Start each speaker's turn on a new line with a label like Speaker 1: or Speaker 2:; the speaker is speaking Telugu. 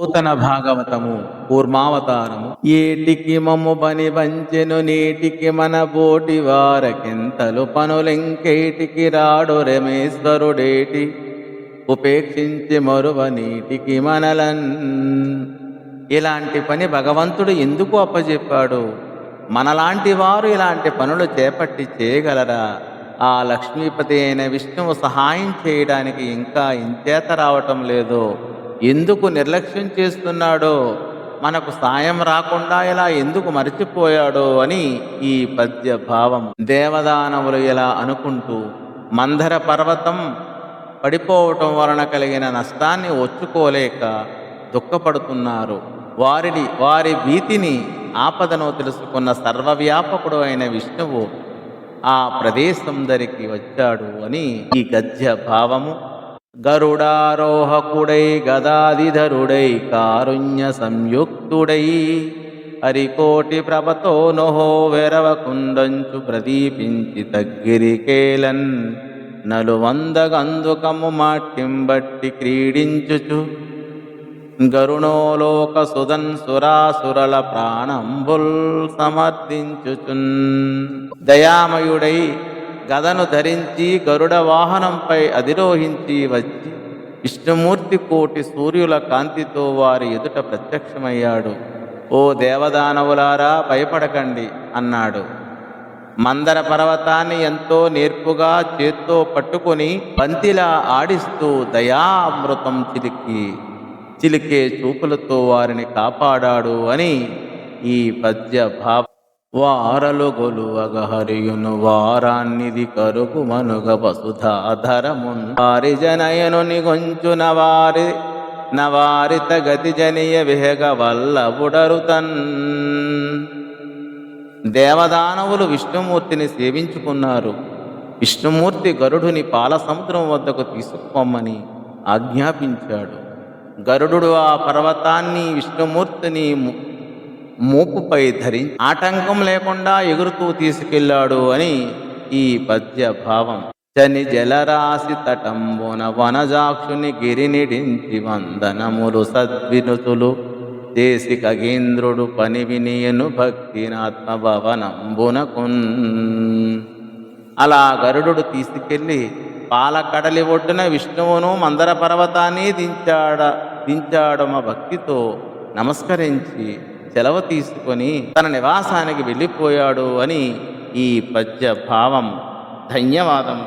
Speaker 1: నూతన భాగవతము కూర్మావతారము ఏటికి మమ్ము పని వంచెను నీటికి మన బోటి వారకింతలు పనులెంకేటికి రాడు రమేశ్వరుడేటి. ఉపేక్షించి మరువ నీటికి మనలన్. ఇలాంటి పని భగవంతుడు ఎందుకు అప్పచెప్పాడు మనలాంటి వారు ఇలాంటి పనులు చేపట్టి చేయగలరా? ఆ లక్ష్మీపతి అయిన విష్ణువు సహాయం చేయడానికి ఇంకా ఇంచేత రావటం లేదో? ఎందుకు నిర్లక్ష్యం చేస్తున్నాడో మనకు సాయం రాకుండా ఇలా ఎందుకు మర్చిపోయాడో అని ఈ పద్య భావం దేవదానవులు ఇలా అనుకుంటూ మందర పర్వతం పడిపోవటం వలన కలిగిన నష్టాన్ని ఒచ్చుకోలేక దుఃఖపడుతున్నారు. వారిని వారి భీతిని ఆపదను తెలుసుకున్న సర్వవ్యాపకుడు అయిన విష్ణువు ఆ ప్రదేశం దరికి వచ్చాడు అని ఈ గద్య భావము గరుడారోహకుడై గదాదిధరుడై కారుణ్య సంయుక్తుడై హరికోటి ప్రభతో నొహో వెరవకుండంచు ప్రదీపించి తగ్గిరికేలన్ నలువందగందుకము మాట్టింబట్టి క్రీడించుచు గరుణోలోక సుధన్ సురాసురల ప్రాణంబుల్ సమర్థించుచున్ దయామయుడై గదను ధరించి గరుడ వాహనంపై అధిరోహించి వచ్చి విష్ణుమూర్తి కోటి సూర్యుల కాంతితో వారి ఎదుట ప్రత్యక్షమయ్యాడు. ఓ దేవదానవులారా భయపడకండి అన్నాడు. మందర పర్వతాన్ని ఎంతో నేర్పుగా చేత్తో పట్టుకొని బంతిలా ఆడిస్తూ దయామృతం చిలికి చిలికే చూపులతో వారిని కాపాడాడు అని ఈ పద్య భావ వారలు గొలువగ హరియును వారాన్నిది కరుగు మనుగ వసుధాధరమున్. వారి జనయనుని గొంచున వారి నవారిత గతి జనియ విహగ వల్ల బుడరుతన్ దేవదానవులు విష్ణుమూర్తిని సేవించుకున్నారు. విష్ణుమూర్తి గరుడుని పాల సముద్రం వద్దకు తీసుకుపోమ్మని ఆజ్ఞాపించాడు. గరుడు ఆ పర్వతాన్ని విష్ణుమూర్తిని మూపుపై ధరి ఆటంకం లేకుండా ఎగురుతూ తీసుకెళ్ళాడు అని ఈ పద్య భావం చని జలరాశి తటంబున వనజాక్షుని గిరినిడించి వందనములు సద్వినుతులు చేసి కగేంద్రుడు పని వినియను భక్తినాత్మభవనంబునకున్ అలా గరుడు తీసుకెళ్ళి పాలకడలి ఒడ్డున విష్ణువును మందర పర్వతాన్ని దించాడ దించాడమ భక్తితో నమస్కరించి సెలవు తీసుకొని తన నివాసానికి వెళ్ళిపోయాడు అని ఈ పద్య భావం ధన్యవాదం.